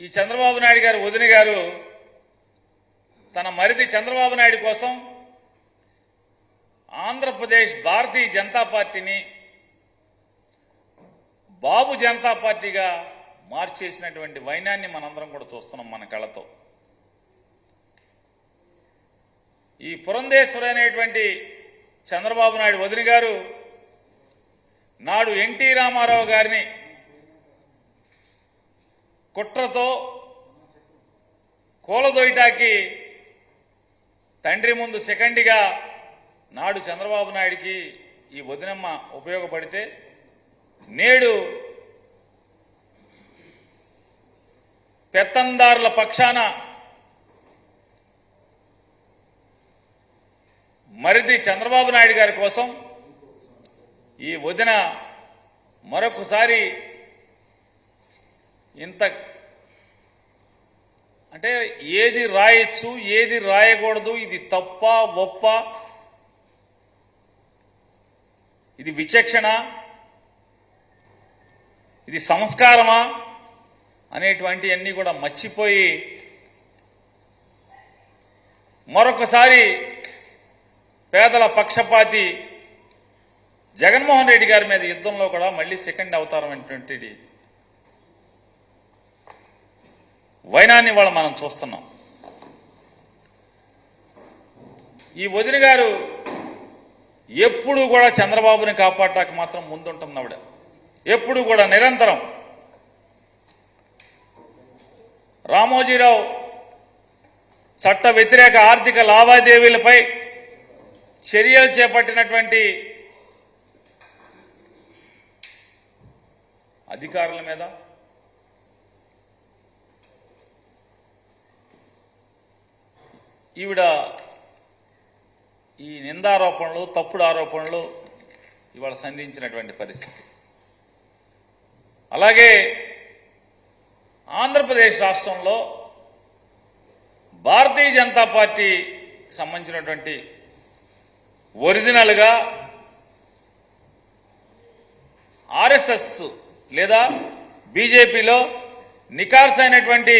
ఈ చంద్రబాబు నాయుడు గారు వదిన గారు తన మరిది చంద్రబాబు నాయుడు కోసం ఆంధ్రప్రదేశ్ భారతీయ జనతా పార్టీని బాబు జనతా పార్టీగా మార్చేసినటువంటి వైనాన్ని మనందరం కూడా చూస్తున్నాం మన కళ్ళతో. ఈ పురంధేశ్వరు అనేటువంటి చంద్రబాబు నాయుడు వదిన గారు నాడు ఎన్టీ రామారావు గారిని కుట్రతో కూలదొయ్యటానికి తండ్రి ముందు సెకండ్గా నాడు చంద్రబాబు నాయుడికి ఈ వదినమ్మ ఉపయోగపడితే నేడు పెత్తందారుల పక్షాన మరిది చంద్రబాబు నాయుడు గారి కోసం ఈ వదిన మరొకసారి ఇంత అంటే ఏది రాయొచ్చు ఏది రాయకూడదు ఇది తప్ప ఒప్ప? ఇది విచక్షణ? ఇది సంస్కారమా? అనేటువంటివన్నీ కూడా మర్చిపోయి మరొకసారి పేదల పక్షపాతి జగన్మోహన్ రెడ్డి గారి మీద యుద్ధంలో కూడా మళ్ళీ సెకండ్ అవతారం అనేటువంటిది వైనాన్ని వాళ్ళ మనం చూస్తున్నాం. ఈ వదిన గారు ఎప్పుడు కూడా చంద్రబాబుని కాపాడటానికి మాత్రం ముందుంటుంది ఆవిడ. ఎప్పుడు కూడా నిరంతరం. రామోజీరావు చట్ట వ్యతిరేక ఆర్థిక లావాదేవీలపై చర్యలు చేపట్టినటువంటి అధికారుల మీద ఈవిడ ఈ నిందారోపణలు తప్పుడు ఆరోపణలు ఇవాళ సంధించినటువంటి పరిస్థితి. అలాగే ఆంధ్రప్రదేశ్ రాష్ట్రంలో భారతీయ జనతా పార్టీ సంబంధించినటువంటి ఒరిజినల్గా ఆర్ఎస్ఎస్ లేదా బీజేపీలో నికార్స్ అయినటువంటి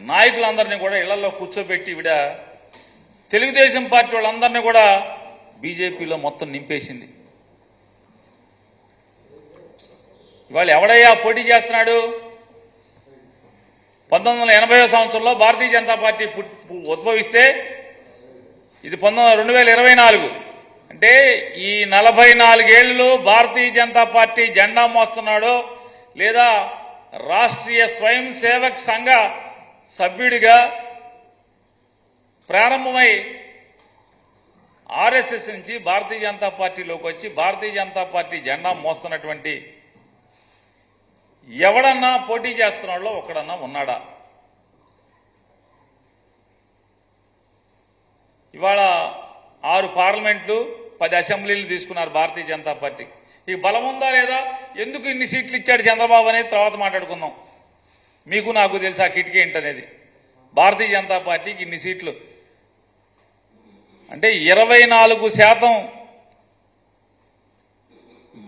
నాయకులందరినీ కూడా ఇళ్ళలో కూర్చోబెట్టి ఈవిడ తెలుగుదేశం పార్టీ వాళ్ళందరినీ కూడా బీజేపీలో మొత్తం నింపేసింది. ఇవాళ ఎవడయ్యా పోటీ చేస్తున్నాడు? పంతొమ్మిది వందల ఎనభై సంవత్సరంలో భారతీయ జనతా పార్టీ పుట్- ఉద్భవిస్తే ఇది పంతొమ్మిది రెండు వేల ఇరవై నాలుగు. అంటే ఈ నలభై నాలుగేళ్ళలో భారతీయ జనతా పార్టీ జెండా మోస్తున్నాడో లేదా రాష్ట్రీయ స్వయం సేవక్ సంఘ సభ్యుడిగా ప్రారంభమై ఆర్ఎస్ఎస్ నుంచి భారతీయ జనతా పార్టీలోకి వచ్చి భారతీయ జనతా పార్టీ జెండా మోస్తున్నటువంటి ఎవడన్నా పోటీ చేస్తున్నాడో ఒకడన్నా ఉన్నాడా? ఇవాళ ఆరు పార్లమెంట్లు పది అసెంబ్లీలు తీసుకున్నారు భారతీయ జనతా పార్టీ. ఈ బలం ఉందా లేదా? ఎందుకు ఇన్ని సీట్లు ఇచ్చాడు చంద్రబాబు అనేది తర్వాత మాట్లాడుకుందాం. మీకు నాకు తెలుసు ఆ కిటికీ ఏంటనేది? భారతీయ జనతా పార్టీకి ఇన్ని సీట్లు. అంటే ఇరవై నాలుగు శాతం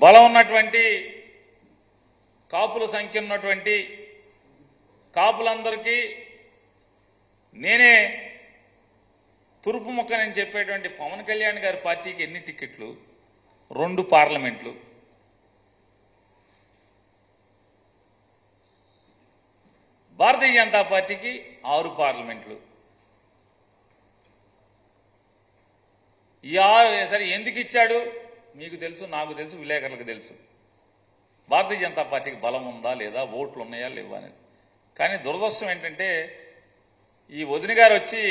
బలం ఉన్నటువంటి కాపుల సంఖ్య ఉన్నటువంటి కాపులందరికీ నేనే తురుపు ముక్క నేను చెప్పేటువంటి పవన్ కళ్యాణ్ గారి పార్టీకి ఎన్ని టికెట్లు రెండు పార్లమెంట్లు. భారతీయ జనతా పార్టీకి ఆరు పార్లమెంట్లు. ఈ ఆరు సరే ఎందుకు ఇచ్చాడు? మీకు తెలుసు నాకు తెలుసు విలేకరులకు తెలుసు. భారతీయ జనతా పార్టీకి బలం ఉందా లేదా ఓట్లు ఉన్నాయా లేవా అనేది. కానీ దురదృష్టం ఏంటంటే ఈ వదిన గారు వచ్చి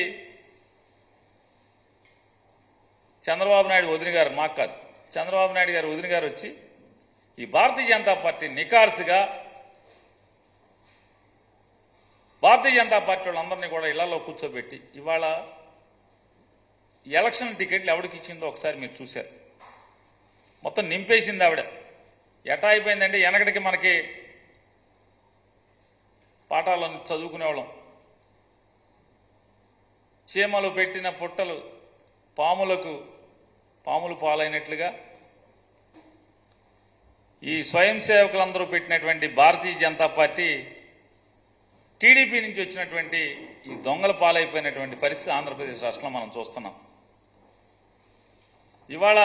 చంద్రబాబు నాయుడు వదిన గారు మాకు కాదు చంద్రబాబు నాయుడు గారు వదిన గారు వచ్చి ఈ భారతీయ జనతా పార్టీ నికార్సుగా భారతీయ జనతా పార్టీ వాళ్ళందరినీ కూడా ఇళ్ళలో కూర్చోబెట్టి ఇవాళ ఎలక్షన్ టికెట్లు ఎవరికి ఇచ్చిందో ఒకసారి మీరు చూశారు. మొత్తం నింపేసింది ఆవిడ. ఎటా అయిపోయిందంటే వెనకటికి మనకి పాఠాలను చదువుకునేవాళ్ళం. చీమలు పెట్టిన పుట్టలు పాములకు పాములు పాలైనట్లుగా ఈ స్వయం సేవకులందరూ పెట్టినటువంటి భారతీయ జనతా పార్టీ టీడీపీ నుంచి వచ్చినటువంటి ఈ దొంగల పాలైపోయినటువంటి పరిస్థితి ఆంధ్రప్రదేశ్ రాష్ట్రంలో మనం చూస్తున్నాం. ఇవాళ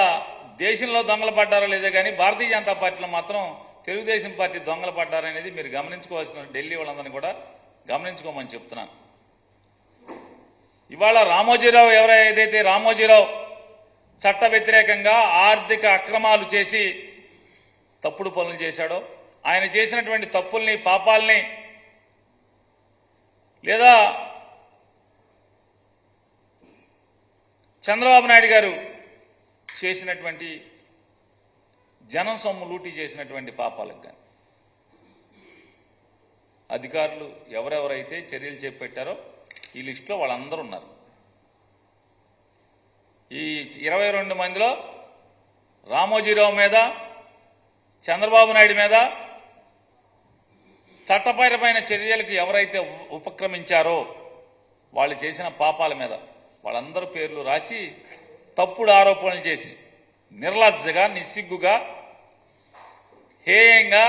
దేశంలో దొంగలు పడ్డారో లేదో కానీ భారతీయ జనతా పార్టీలో మాత్రం తెలుగుదేశం పార్టీ దొంగలు పడ్డారనేది మీరు గమనించుకోవాల్సిన ఢిల్లీ వాళ్ళందరినీ కూడా గమనించుకోమని చెప్తున్నాను. ఇవాళ రామోజీరావు ఎవరై ఏదైతే రామోజీరావు చట్ట వ్యతిరేకంగా ఆర్థిక అక్రమాలు చేసి తప్పుడు పనులు చేశాడో ఆయన చేసినటువంటి తప్పుల్ని పాపాల్ని లేదా చంద్రబాబు నాయుడు గారు చేసినటువంటి జనం సొమ్ము లూటీ చేసినటువంటి పాపాలకు కానీ అధికారులు ఎవరెవరైతే చర్యలు చేపట్టారో ఈ లిస్టులో వాళ్ళందరూ ఉన్నారు. ఈ ఇరవై రెండు మందిలో రామోజీరావు మీద చంద్రబాబు నాయుడు మీద చట్టపరమైన చర్యలకు ఎవరైతే ఉపక్రమించారో వాళ్ళు చేసిన పాపాల మీద వాళ్ళందరి పేర్లు రాసి తప్పుడు ఆరోపణలు చేసి నిర్లజ్జగా నిస్సిగ్గుగా హేయంగా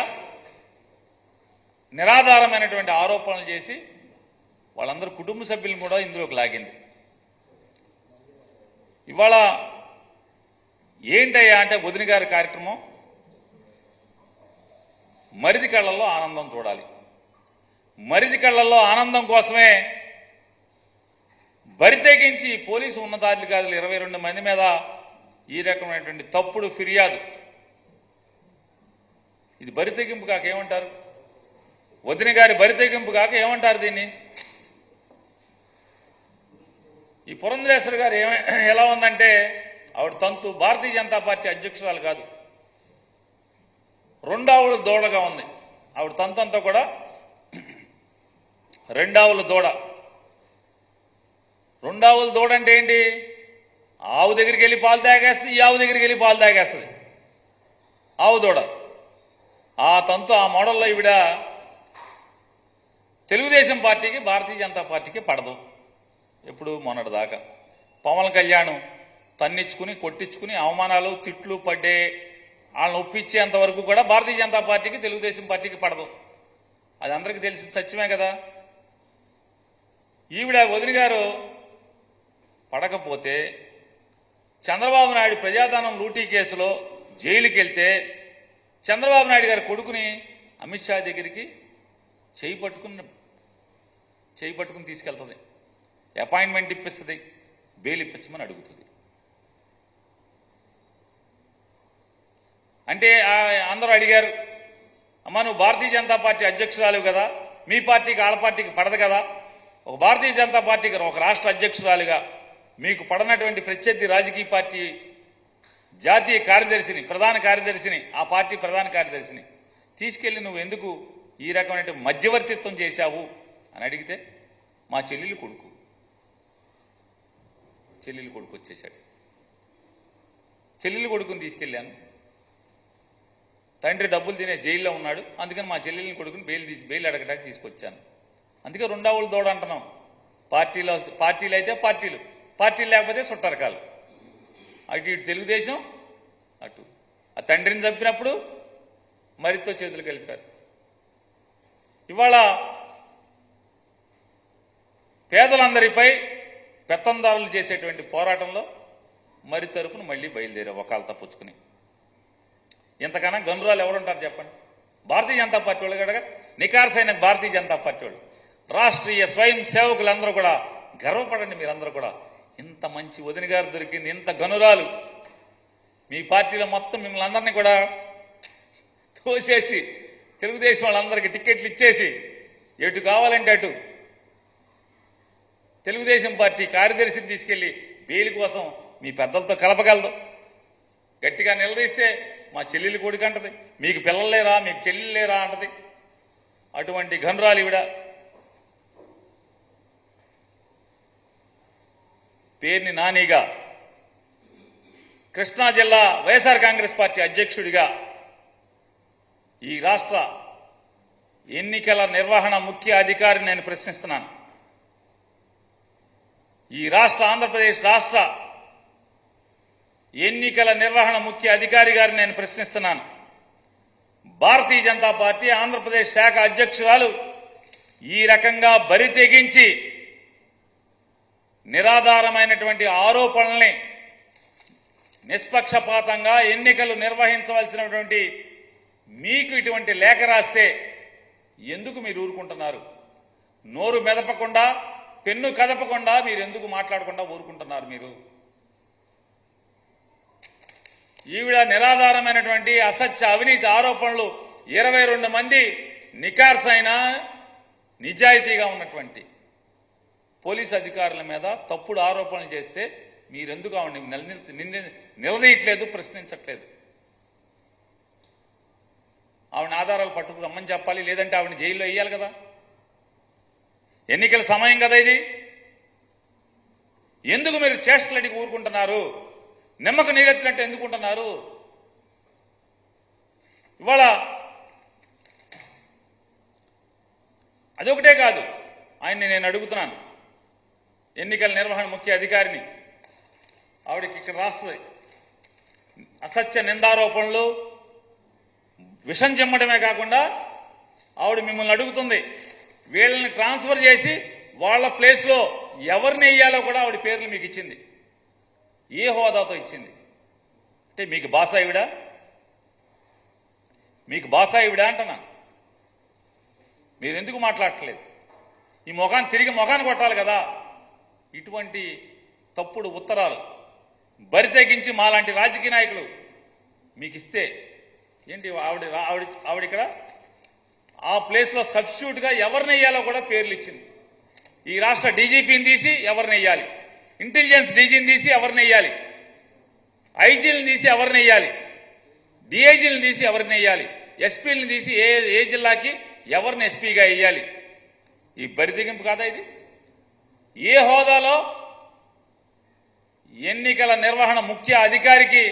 నిరాధారమైనటువంటి ఆరోపణలు చేసి వాళ్ళందరూ కుటుంబ సభ్యులను కూడా ఇందులోకి లాగింది. ఇవాళ ఏంటయ్యా అంటే వదిన గారి కార్యక్రమం? మరిది కళ్ళల్లో ఆనందం చూడాలి. మరిది కళ్ళల్లో ఆనందం కోసమే బరితెగించి పోలీసు ఉన్నతాధికారులు ఇరవై రెండు మంది మీద ఈ రకమైనటువంటి తప్పుడు ఫిర్యాదు. ఇది బరితెగింపు కాక ఏమంటారు? వదిన గారి బరితెగింపు కాక ఏమంటారు దీన్ని? ఈ పురంధరేశ్వరి గారు ఏమ ఎలా ఉందంటే ఆవిడ తంతు భారతీయ జనతా పార్టీ అధ్యక్షురాలు కాదు. రెండావుల దూడగా ఉంది. ఆవిడ తంతు అంతా కూడా రెండావుల దూడ. రెండావుల దూడ అంటే ఏంటి? ఆవు దగ్గరికి వెళ్ళి పాలు తాగేస్తుంది ఈ ఆవు దగ్గరికి వెళ్ళి పాలు తాగేస్తుంది. ఆవు దూడ. ఆ తంతు ఆ మోడల్లో ఈవిడ తెలుగుదేశం పార్టీకి భారతీయ జనతా పార్టీకి పడదు. ఎప్పుడు మొన్నటి దాకా. పవన్ కళ్యాణ్ తన్నిచ్చుకుని కొట్టించుకుని అవమానాలు తిట్లు పడ్డే వాళ్ళని ఒప్పించేంత వరకు కూడా భారతీయ జనతా పార్టీకి తెలుగుదేశం పార్టీకి పడదు. అది అందరికీ తెలిసి సత్యమే కదా. ఈవిడ వదిన గారు పడకపోతే చంద్రబాబు నాయుడు ప్రజాధనం లూటీ కేసులో జైలుకి వెళ్తే చంద్రబాబు నాయుడు గారి కొడుకుని అమిత్ షా దగ్గరికి చేయి పట్టుకుని చేయి పట్టుకుని తీసుకెళ్తుంది. అపాయింట్మెంట్ ఇప్పిస్తుంది. బెయిల్ ఇప్పించమని అడుగుతుంది. అంటే అందరూ అడిగారు అమ్మ నువ్వు భారతీయ జనతా పార్టీ అధ్యక్షురాలు కదా మీ పార్టీకి ఆళ్ళ పార్టీకి పడదు కదా ఒక భారతీయ జనతా పార్టీకి ఒక రాష్ట్ర అధ్యక్షురాలుగా మీకు పడనటువంటి ప్రత్యర్థి రాజకీయ పార్టీ జాతీయ కార్యదర్శిని ప్రధాన కార్యదర్శిని ఆ పార్టీ ప్రధాన కార్యదర్శిని తీసుకెళ్ళి నువ్వు ఎందుకు ఈ రకమైన మధ్యవర్తిత్వం చేశావు? అని అడిగితే మా చెల్లెలు కొడుకు చెల్లెలు కొడుకు వచ్చేసాడు చెల్లెలు కొడుకుని తీసుకెళ్ళాను. తండ్రి డబ్బులు తినే జైల్లో ఉన్నాడు. అందుకని మా చెల్లెల్ని కొడుకుని బెయిల్ తీసి బెయిల్ అడగడానికి తీసుకొచ్చాను. అందుకే రెండావులు దోడ అంటున్నాం. పార్టీలో పార్టీలు అయితే పార్టీలు పార్టీలు లేకపోతే సుట్టరకాలు అటు ఇటు తెలుగుదేశం అటు. ఆ తండ్రిని చంపినప్పుడు మరితో చేతులు కలిపారు. ఇవాళ పేదలందరిపై పెత్తందారులు చేసేటువంటి పోరాటంలో మరి తరపున మళ్ళీ బయలుదేరే ఒకళ్ళు తప్పుచ్చుకుని ఇంతకన్నా గనురాలు ఎవరుంటారు చెప్పండి? భారతీయ జనతా పార్టీ వాళ్ళు కనుక నికార్సైన భారతీయ జనతా పార్టీ వాళ్ళు. రాష్ట్రీయ స్వయం సేవకులందరూ కూడా గర్వపడండి మీరందరూ కూడా ఇంత మంచి వదిన గారు దొరికింది ఇంత గనురాలు. మీ పార్టీలో మొత్తం మిమ్మల్ని అందరినీ కూడా తోసేసి తెలుగుదేశం వాళ్ళందరికీ టిక్కెట్లు ఇచ్చేసి ఎటు కావాలంటే అటు తెలుగుదేశం పార్టీ కార్యదర్శిని తీసుకెళ్ళి బెయిల్ కోసం మీ పెద్దలతో కలపగలదు. గట్టిగా నిలదీస్తే మా చెల్లెలు కొడుకు అంటది. మీకు పిల్లలు లేరా? మీకు చెల్లెలు లేరా అంటది. అటువంటి ఘనురాలు ఈవిడ. పేరుని నానిగా కృష్ణా జిల్లా వైఎస్ఆర్ కాంగ్రెస్ పార్టీ అధ్యక్షుడిగా ఈ రాష్ట్ర ఎన్నికల నిర్వహణ ముఖ్య అధికారిని నేను ప్రశ్నిస్తున్నాను. ఈ రాష్ట్ర ఆంధ్రప్రదేశ్ రాష్ట్ర ఎన్నికల నిర్వహణ ముఖ్య అధికారి గారిని నేను ప్రశ్నిస్తున్నాను. భారతీయ జనతా పార్టీ ఆంధ్రప్రదేశ్ శాఖ అధ్యక్షురాలు ఈ రకంగా బరి తెగించి నిరాధారమైనటువంటి ఆరోపణల్ని నిష్పక్షపాతంగా ఎన్నికలు నిర్వహించవలసినటువంటి మీకు ఇటువంటి లేఖ రాస్తే ఎందుకు మీరు ఊరుకుంటున్నారు? నోరు మెదపకుండా పెన్ను కదపకుండా మీరు ఎందుకు మాట్లాడకుండా ఊరుకుంటున్నారు మీరు? ఈవిడ నిరాధారమైనటువంటి అసత్య అవినీతి ఆరోపణలు ఇరవై రెండు మంది నికార్సైన నిజాయితీగా ఉన్నటువంటి పోలీసు అధికారుల మీద తప్పుడు ఆరోపణలు చేస్తే మీరెందుకు ఆవిడ నిలదీయట్లేదు ప్రశ్నించట్లేదు? ఆవిడ ఆధారాలు పట్టుకు రమ్మని చెప్పాలి లేదంటే ఆవిడ జైల్లో వేయాలి కదా? ఎన్నికల సమయం కదా ఇది? ఎందుకు మీరు చేష్టలడికి ఊరుకుంటున్నారు? నిమ్మకు నీరెత్తినట్టు ఎందుకుంటున్నారు? ఇవాళ అదొకటే కాదు. ఆయన్ని నేను అడుగుతున్నాను. ఎన్నికల నిర్వహణ ముఖ్య అధికారిని. ఆవిడకి ఇక్కడ రాస్తుంది. అసత్య నిందారోపణలు విషం చెమ్మడమే కాకుండా ఆవిడ మిమ్మల్ని అడుగుతుంది. వీళ్ళని ట్రాన్స్ఫర్ చేసి వాళ్ళ ప్లేస్లో ఎవరిని వేయాలో కూడా ఆవిడ పేర్లు మీకు ఇచ్చింది. ఏ హోదాతో ఇచ్చింది? అంటే మీకు బాసా మీకు బాసాయివిడా అంటున్నా. మీరు ఎందుకు మాట్లాడట్లేదు? ఈ మొఖాన్ని తిరిగి మొఖాన్ని కొట్టాలి కదా. ఇటువంటి తప్పుడు ఉత్తరాలు బరి తెగించి మాలాంటి రాజకీయ నాయకులు మీకు ఇస్తే ఏంటి ఆవిడ ఆవిడ ఆవిడ ఇక్కడ? ఆ ప్లేస్లో సబ్స్టిట్యూట్గా ఎవరిని వేయాలో కూడా పేర్లు ఇచ్చింది. ఈ రాష్ట్ర డీజీపీని తీసి ఎవరిని వేయాలి? ఇంటెలిజెన్స్ డీజీని తీసి ఎవరిని వేయాలి? ఐజీలను తీసి ఎవరిని వేయాలి? డిఐజీలను తీసి ఎవరిని వేయాలి? ఎస్పీలను తీసి ఏ ఏ జిల్లాకి ఎవరిని ఎస్పీగా వేయాలి? ఈ బరితెగింపు కాదా ఇది? ఏ హోదాలో ఎన్నికల నిర్వహణ ముఖ్య అధికారికి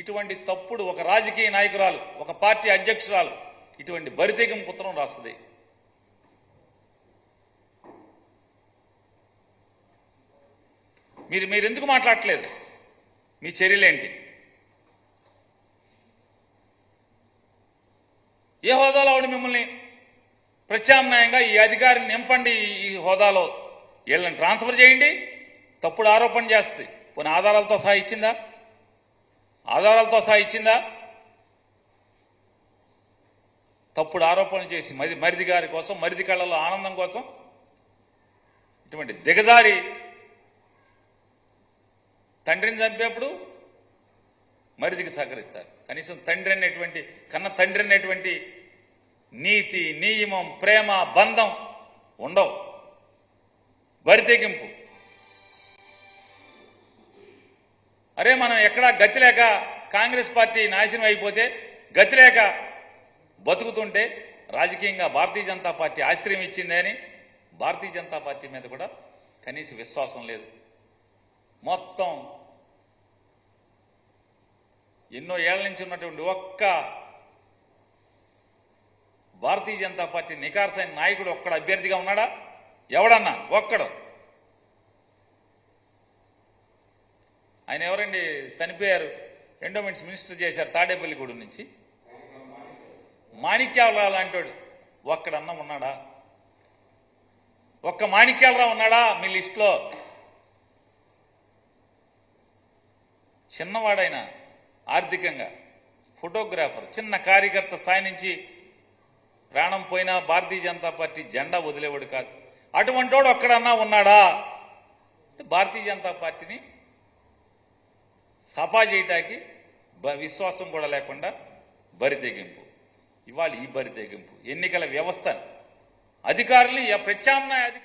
ఇటువంటి తప్పుడు ఒక రాజకీయ నాయకురాలు ఒక పార్టీ అధ్యక్షురాలు ఇటువంటి బరితెగింపు ఉత్తరం రాస్తుంది. మీరు మీరు ఎందుకు మాట్లాడట్లేదు? మీ చర్యలేంటి? ఏ హోదాలో ఆవిడ మిమ్మల్ని ప్రత్యామ్నాయంగా ఈ అధికారిని నింపండి ఈ- హోదాలో? వీళ్ళని ట్రాన్స్ఫర్ చేయండి. తప్పుడు ఆరోపణ చేస్తుంది కొన్ని ఆధారాలతో సహా ఇచ్చిందా? ఆధారాలతో సహా ఇచ్చిందా? తప్పుడు ఆరోపణలు చేసి మరిది గారి కోసం మరిది కళ్ళలో ఆనందం కోసం ఇటువంటి దిగజారి తండ్రిని చంపేప్పుడు మరిదికి సహకరిస్తారు. కనీసం తండ్రి అనేటువంటి కన్న తండ్రి అనేటువంటి నీతి నియమం ప్రేమ బంధం ఉండవు. బరితెగింపు అరే మనం ఎక్కడా గతి లేక కాంగ్రెస్ పార్టీ నాశనం అయిపోతే గతి లేక బతుకుతుంటే రాజకీయంగా భారతీయ జనతా పార్టీ ఆశ్రయం ఇచ్చిందని భారతీయ జనతా పార్టీ మీద కూడా కనీస విశ్వాసం లేదు. మొత్తం ఎన్నో ఏళ్ళ నుంచి ఉన్నటువంటి ఒక్క భారతీయ జనతా పార్టీ నికార్సైన నాయకుడు ఒక్కడ అభ్యర్థిగా ఉన్నాడా? ఎవడన్నా? ఒక్కడు. ఆయన ఎవరండి? చనిపోయారు. ఎండోమెంట్స్ మినిస్టర్ చేశారు తాడేపల్లిగూడెం నుంచి. మాణిక్యాలరావు లాంటి ఒక్కడన్నా ఉన్నాడా? ఒక్క మాణిక్యాలరావు ఉన్నాడా మీ లిస్టులో? చిన్నవాడైనా ఆర్థికంగా. ఫోటోగ్రాఫర్ చిన్న కార్యకర్త స్థాయి నుంచి ప్రాణం పోయినా భారతీయ జనతా పార్టీ జెండా వదిలేవాడు కాదు. అటువంటి వాడు ఒక్కడన్నా ఉన్నాడా? భారతీయ జనతా పార్టీని సఫా చేయటానికి విశ్వాసం కూడా లేకుండా బరి తెగింపు. ఇవాళ ఈ బరి తెగింపు. ఎన్నికల వ్యవస్థ. అధికారులు ప్రత్యామ్నాయ అధికారులు